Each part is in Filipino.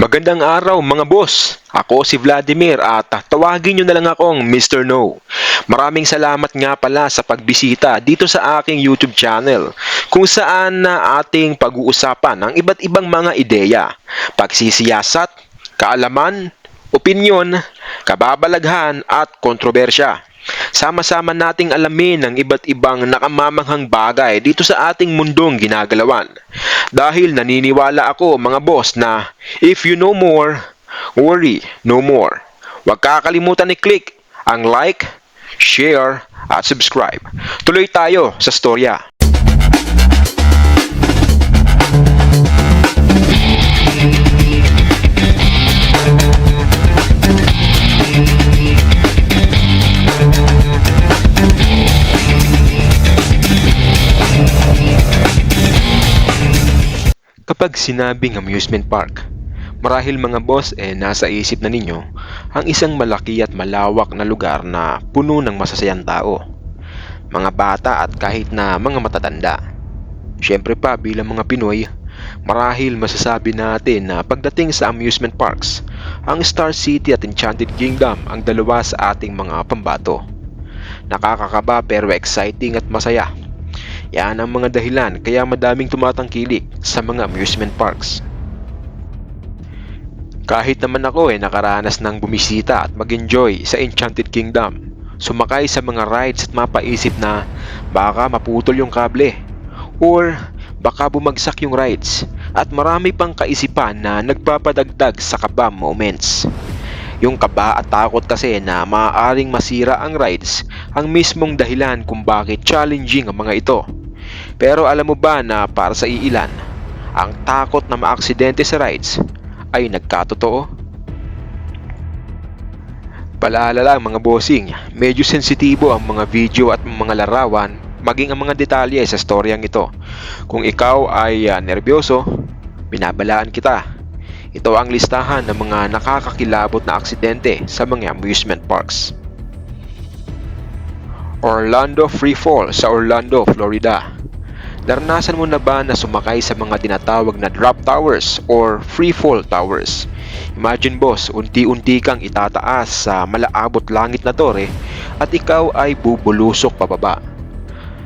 Magandang araw mga boss. Ako si Vladimir at tawagin nyo na lang akong Mr. No. Maraming salamat nga pala sa pagbisita dito sa aking YouTube channel kung saan na ating pag-uusapan ang iba't ibang mga ideya, pagsisiyasat, kaalaman, opinyon, kababalaghan at kontrobersya. Sama-sama nating alamin ang iba't ibang nakamamanghang bagay dito sa ating mundong ginagalawan. Dahil naniniwala ako mga boss na if you know more, worry no more. Huwag kakalimutan i-click ang like, share, at subscribe. Tuloy tayo sa storya. Kapag sinabing amusement park, marahil mga boss eh nasa isip na ninyo ang isang malaki at malawak na lugar na puno ng masasayang tao. Mga bata at kahit na mga matatanda. Siyempre pa bilang mga Pinoy, marahil masasabi natin na pagdating sa amusement parks, ang Star City at Enchanted Kingdom ang dalawa sa ating mga pambato. Nakakakaba pero exciting at masaya. Yan ang mga dahilan kaya madaming tumatangkilik sa mga amusement parks. Kahit naman ako ay nakaranas ng bumisita at mag-enjoy sa Enchanted Kingdom, sumakay sa mga rides at mapaisip na baka maputol yung kable or baka bumagsak yung rides at marami pang kaisipan na nagpapadagdag sa kaba moments. Yung kaba at takot kasi na maaaring masira ang rides ang mismong dahilan kung bakit challenging ang mga ito. Pero alam mo ba na para sa iilan, ang takot na maaksidente sa rides ay nagkatotoo? Paalala lang mga bossing, medyo sensitibo ang mga video at mga larawan maging ang mga detalye sa storyang ito. Kung ikaw ay ah, nervyoso, binabalaan kita. Ito ang listahan ng mga nakakakilabot na aksidente sa mga amusement parks. Orlando Freefall sa Orlando, Florida. Naranasan mo na ba na sumakay sa mga tinatawag na drop towers or freefall towers? Imagine boss, unti-unti kang itataas sa malaabot langit na tore at ikaw ay bubulusok pababa.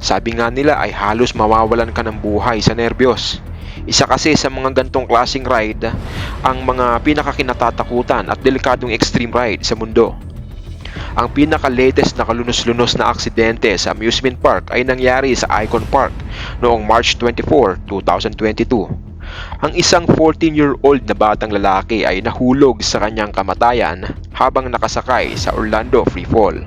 Sabi nga nila ay halos mawawalan ka ng buhay sa nerbiyos. Isa kasi sa mga gantong klaseng ride ang mga pinakakinatatakutan at delikadong extreme ride sa mundo. Ang pinaka-latest na kalunos-lunos na aksidente sa amusement park ay nangyari sa Icon Park noong March 24, 2022. Ang isang 14-year-old na batang lalaki ay nahulog sa kanyang kamatayan habang nakasakay sa Orlando Freefall.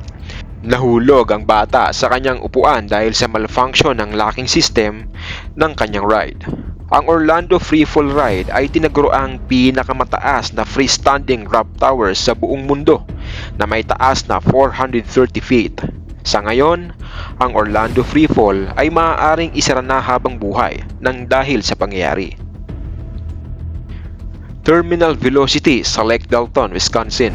Nahulog ang bata sa kanyang upuan dahil sa malfunction ng locking system ng kanyang ride. Ang Orlando Freefall Ride ay tinaguriang pinakamataas na freestanding drop tower sa buong mundo na may taas na 430 feet. Sa ngayon, ang Orlando Freefall ay maaaring isara na habang buhay ng dahil sa pangyayari. Terminal Velocity sa Lake Dalton, Wisconsin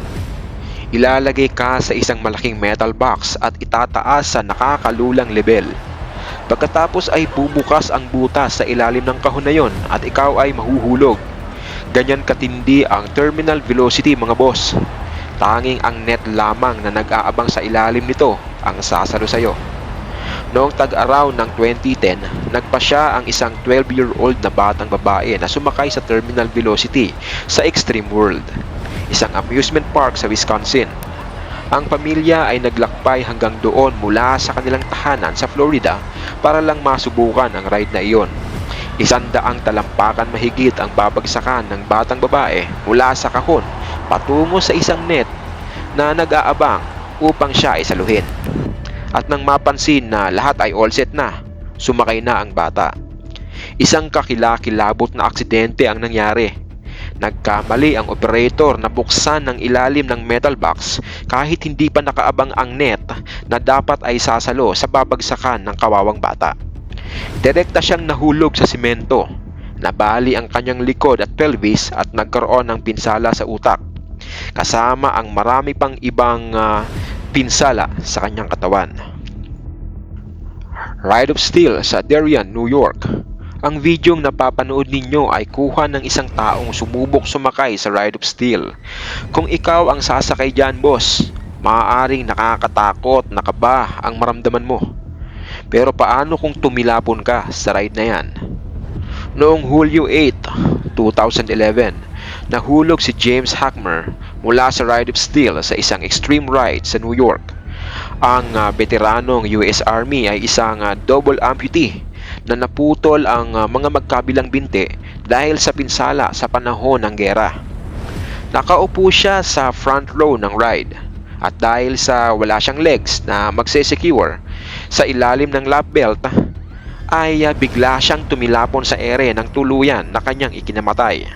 Ilalagay ka sa isang malaking metal box at itataas sa nakakalulang level. Pagkatapos ay bubukas ang butas sa ilalim ng kahon na yon at ikaw ay mahuhulog. Ganyan katindi ang terminal velocity mga boss. Tanging ang net lamang na nag-aabang sa ilalim nito ang sasalo sa'yo. Noong tag-araw ng 2010, nagpa siya ang isang 12-year-old na batang babae na sumakay sa terminal velocity sa Extreme World isang amusement park sa Wisconsin. Ang pamilya ay naglakbay hanggang doon mula sa kanilang tahanan sa Florida para lang masubukan ang ride na iyon. Isandaang talampakan mahigit ang babagsakan ng batang babae mula sa kahon patungo sa isang net na nag-aabang upang siya ay saluhin. At nang mapansin na lahat ay all set na, sumakay na ang bata. Isang kakilakilabot na aksidente ang nangyari Nagkamali ang operator na buksan ng ilalim ng metal box kahit hindi pa nakaabang ang net na dapat ay sasalo sa babagsakan ng kawawang bata. Direkta siyang nahulog sa simento. Nabali ang kanyang likod at pelvis at nagkaroon ng pinsala sa utak. Kasama ang marami pang ibang uh, pinsala sa kanyang katawan. Ride of Steel sa Darien, New York Ang videong napapanood ninyo ay kuha ng isang taong sumubok sumakay sa Ride of Steel. Kung ikaw ang sasakay dyan, boss, maaaring nakakatakot na kaba ang maramdaman mo. Pero paano kung tumilapon ka sa ride na yan? Noong Hulyo 8, 2011, nahulog si James Hackmer mula sa Ride of Steel sa isang extreme ride sa New York. Ang ah, veteranong US Army ay isang ah, double amputee na naputol ang ah, mga magkabilang binti dahil sa pinsala sa panahon ng gera. Nakaupo siya sa front row ng ride at dahil sa wala siyang legs na magse-secure sa ilalim ng lap belt ay ah, bigla siyang tumilapon sa ere ng tuluyan na kanyang ikinamatay.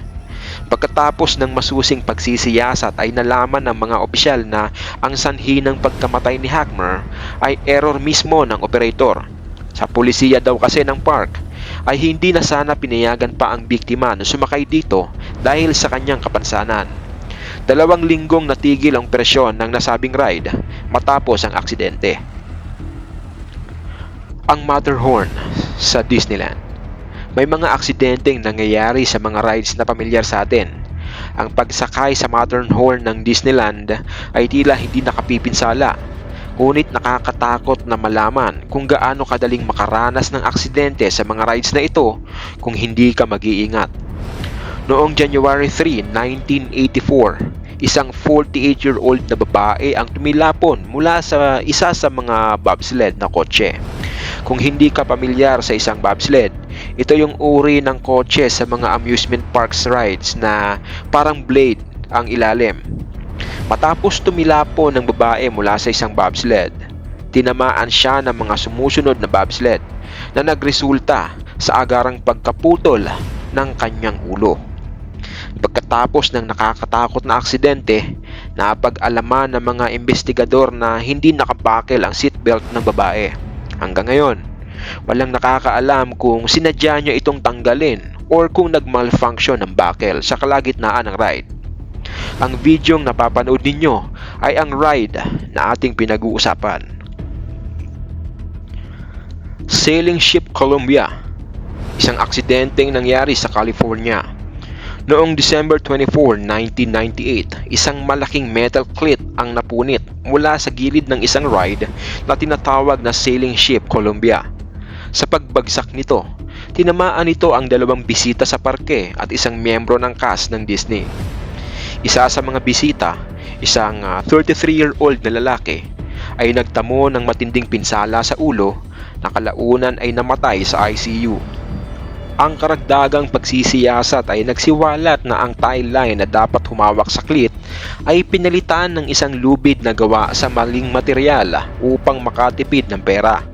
Pagkatapos ng masusing pagsisiyasat ay nalaman ng mga opisyal na ang sanhi ng pagkamatay ni Hackmer ay error mismo ng operator. Sa pulisiya daw kasi ng park ay hindi na sana pinayagan pa ang biktima na sumakay dito dahil sa kanyang kapansanan. Dalawang linggong natigil ang presyon ng nasabing ride matapos ang aksidente. Ang Matterhorn sa Disneyland may mga aksidenteng nangyayari sa mga rides na pamilyar sa atin. Ang pagsakay sa Matterhorn ng Disneyland ay tila hindi nakapipinsala. Ngunit nakakatakot na malaman kung gaano kadaling makaranas ng aksidente sa mga rides na ito kung hindi ka mag-iingat. Noong January 3, 1984, isang 48-year-old na babae ang tumilapon mula sa isa sa mga bobsled na kotse. Kung hindi ka pamilyar sa isang bobsled, ito yung uri ng kotse sa mga amusement parks rides na parang blade ang ilalim. Matapos tumilapon ng babae mula sa isang bobsled, tinamaan siya ng mga sumusunod na bobsled na nagresulta sa agarang pagkaputol ng kanyang ulo. Pagkatapos ng nakakatakot na aksidente, napag-alaman ng mga investigador na hindi nakabakel ang seatbelt ng babae. Hanggang ngayon, walang nakakaalam kung sinadya niya itong tanggalin or kung nagmalfunction ang buckle sa kalagitnaan ng ride. Ang videong napapanood ninyo ay ang ride na ating pinag-uusapan. Sailing Ship Columbia Isang aksidenteng nangyari sa California. Noong December 24, 1998, isang malaking metal clit ang napunit mula sa gilid ng isang ride na tinatawag na Sailing Ship Columbia. Sa pagbagsak nito, tinamaan nito ang dalawang bisita sa parke at isang miyembro ng cast ng Disney. Isa sa mga bisita, isang ah, 33-year-old na lalaki, ay nagtamo ng matinding pinsala sa ulo na kalaunan ay namatay sa ICU. Ang karagdagang pagsisiyasat ay nagsiwalat na ang tie line na dapat humawak sa clit ay pinalitan ng isang lubid na gawa sa maling material upang makatipid ng pera.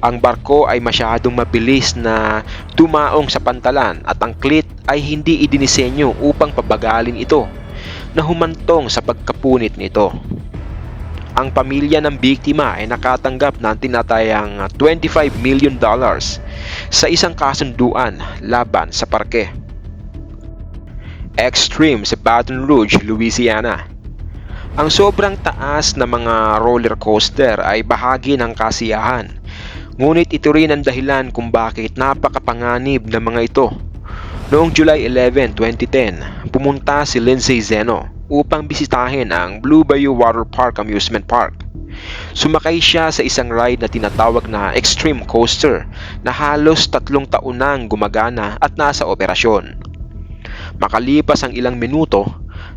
Ang barko ay masyadong mabilis na tumaong sa pantalan at ang clit ay hindi idinisenyo upang pabagalin ito na humantong sa pagkapunit nito. Ang pamilya ng biktima ay nakatanggap ng tinatayang 25 million dollars sa isang kasunduan laban sa parke. Extreme sa Baton Rouge, Louisiana. Ang sobrang taas na mga roller coaster ay bahagi ng kasiyahan. Ngunit ito rin ang dahilan kung bakit napakapanganib ng mga ito. Noong July 11, 2010, pumunta si Lindsay Zeno upang bisitahin ang Blue Bayou Water Park Amusement Park. Sumakay siya sa isang ride na tinatawag na Extreme Coaster na halos tatlong taon nang gumagana at nasa operasyon. Makalipas ang ilang minuto,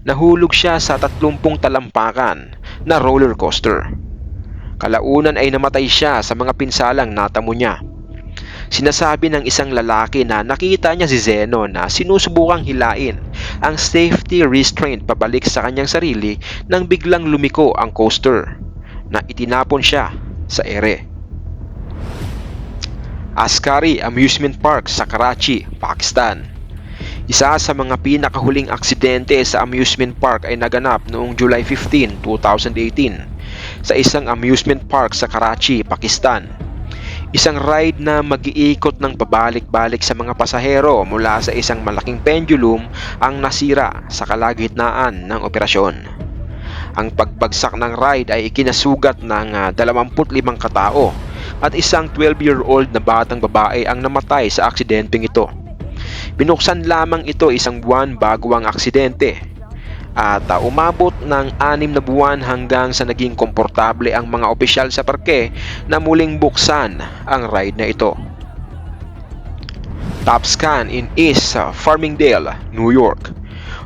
nahulog siya sa 30 talampakan na roller coaster. Kalaunan ay namatay siya sa mga pinsalang natamo niya. Sinasabi ng isang lalaki na nakita niya si Zeno na sinusubukang hilain ang safety restraint pabalik sa kanyang sarili nang biglang lumiko ang coaster na itinapon siya sa ere. Askari Amusement Park sa Karachi, Pakistan. Isa sa mga pinakahuling aksidente sa amusement park ay naganap noong July 15, 2018 sa isang amusement park sa Karachi, Pakistan. Isang ride na mag-iikot ng pabalik-balik sa mga pasahero mula sa isang malaking pendulum ang nasira sa kalagitnaan ng operasyon. Ang pagbagsak ng ride ay ikinasugat ng ah, 25 katao at isang 12-year-old na batang babae ang namatay sa aksidenteng ito. Binuksan lamang ito isang buwan bago ang aksidente at uh, umabot ng anim na buwan hanggang sa naging komportable ang mga opisyal sa parke na muling buksan ang ride na ito. Top scan in East Farmingdale, New York.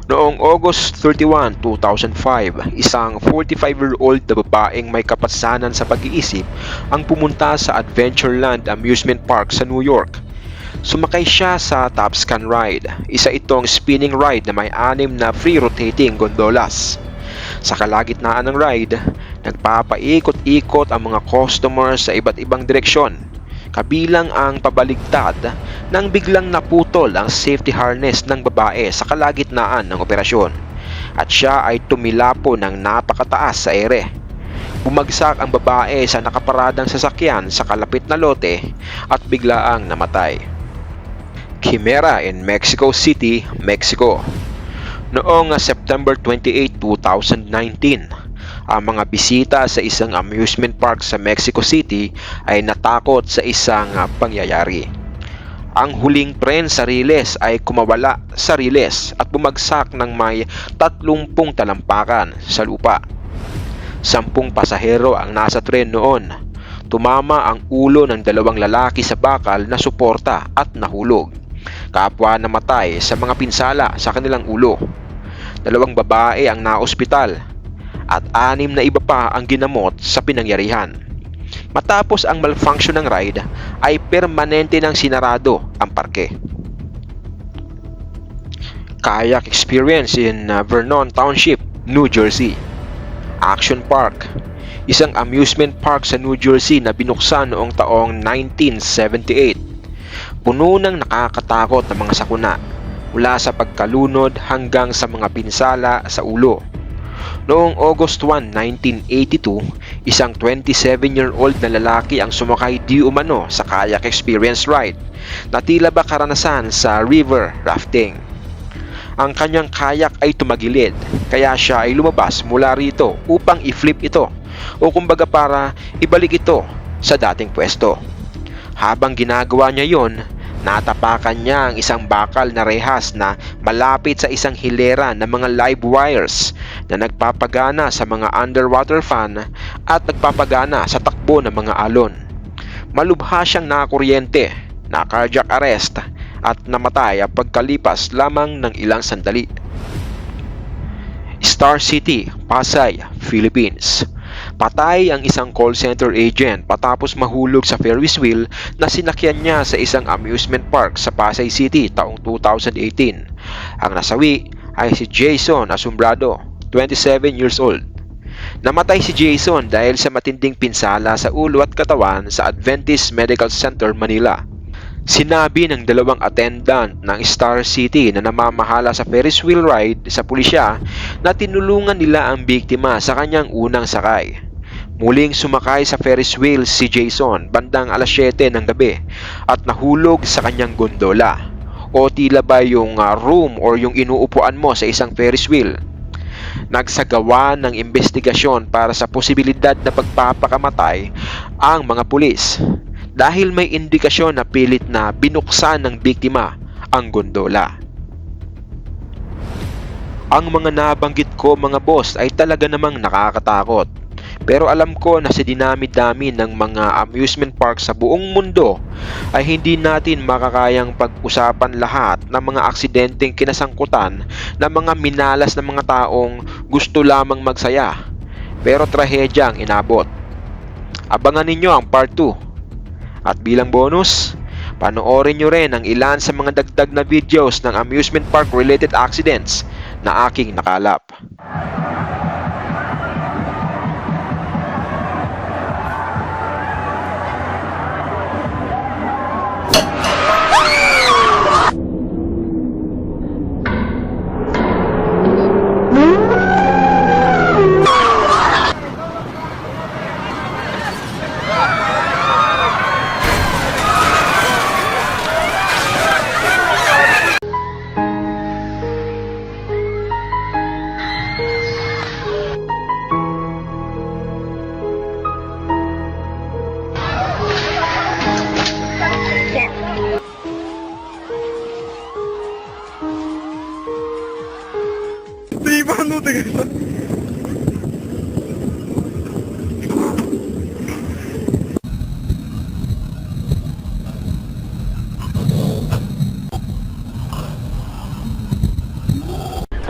Noong August 31, 2005, isang 45-year-old na babaeng may kapasanan sa pag-iisip ang pumunta sa Adventureland Amusement Park sa New York. Sumakay siya sa Top Scan Ride, isa itong spinning ride na may anim na free rotating gondolas. Sa kalagitnaan ng ride, nagpapaikot-ikot ang mga customers sa iba't ibang direksyon kabilang ang pabaligtad nang biglang naputol ang safety harness ng babae sa kalagitnaan ng operasyon at siya ay tumilapo ng napakataas sa ere. Bumagsak ang babae sa nakaparadang sasakyan sa kalapit na lote at biglaang namatay. Chimera in Mexico City, Mexico Noong September 28, 2019, ang mga bisita sa isang amusement park sa Mexico City ay natakot sa isang ah, pangyayari. Ang huling tren sa Riles ay kumawala sa Riles at bumagsak ng may 30 talampakan sa lupa. Sampung pasahero ang nasa tren noon. Tumama ang ulo ng dalawang lalaki sa bakal na suporta at nahulog. Kapwa namatay sa mga pinsala sa kanilang ulo. Dalawang babae ang naospital at anim na iba pa ang ginamot sa pinangyarihan. Matapos ang malfunction ng ride ay permanente ng sinarado ang parke. Kayak experience in uh, Vernon Township, New Jersey. Action Park, isang amusement park sa New Jersey na binuksan noong taong 1978. Puno ng nakakatakot na mga sakuna mula sa pagkalunod hanggang sa mga pinsala sa ulo Noong August 1, 1982, isang 27-year-old na lalaki ang sumakay di umano sa kayak experience ride na tila ba karanasan sa river rafting. Ang kanyang kayak ay tumagilid kaya siya ay lumabas mula rito upang i-flip ito o kumbaga para ibalik ito sa dating pwesto. Habang ginagawa niya yon, Natapakan niya ang isang bakal na rehas na malapit sa isang hilera ng mga live wires na nagpapagana sa mga underwater fan at nagpapagana sa takbo ng mga alon. Malubha siyang nakakuryente, na cardiac arrest at namatay pagkalipas lamang ng ilang sandali. Star City, Pasay, Philippines Patay ang isang call center agent patapos mahulog sa Ferris wheel na sinakyan niya sa isang amusement park sa Pasay City taong 2018. Ang nasawi ay si Jason Asumbrado, 27 years old. Namatay si Jason dahil sa matinding pinsala sa ulo at katawan sa Adventist Medical Center, Manila. Sinabi ng dalawang attendant ng Star City na namamahala sa Ferris wheel ride sa pulisya na tinulungan nila ang biktima sa kanyang unang sakay. Muling sumakay sa Ferris wheel si Jason bandang alas 7 ng gabi at nahulog sa kanyang gondola o tila ba yung uh, room or yung inuupuan mo sa isang Ferris wheel. Nagsagawa ng investigasyon para sa posibilidad na pagpapakamatay ang mga pulis dahil may indikasyon na pilit na binuksan ng biktima ang gondola. Ang mga nabanggit ko mga boss ay talaga namang nakakatakot pero alam ko na sa dinami-dami ng mga amusement park sa buong mundo ay hindi natin makakayang pag-usapan lahat ng mga aksidenteng kinasangkutan ng mga minalas ng mga taong gusto lamang magsaya pero trahedya ang inabot. Abangan ninyo ang part 2. At bilang bonus, panoorin nyo rin ang ilan sa mga dagdag na videos ng amusement park related accidents na aking nakalap.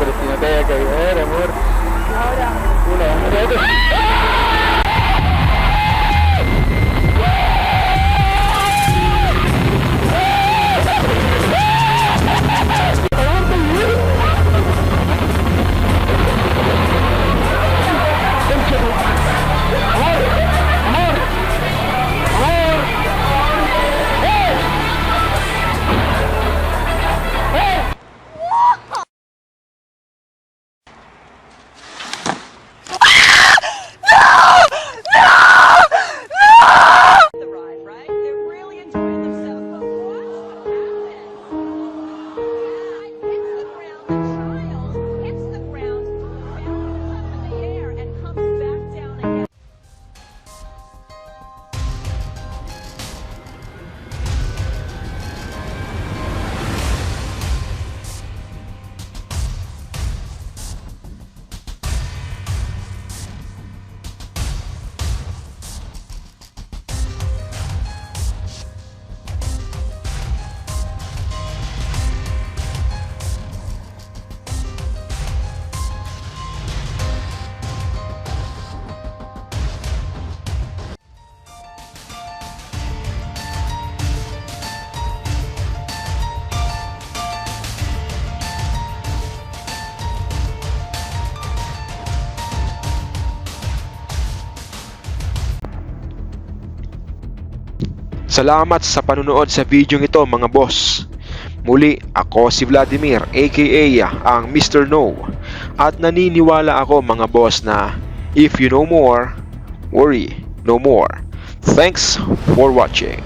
Pero si no te haya caído ahora, amor. Ahora. Una, una, the Salamat sa panunood sa video ito mga boss. Muli, ako si Vladimir aka ang Mr. No at naniniwala ako mga boss na if you know more, worry no more. Thanks for watching.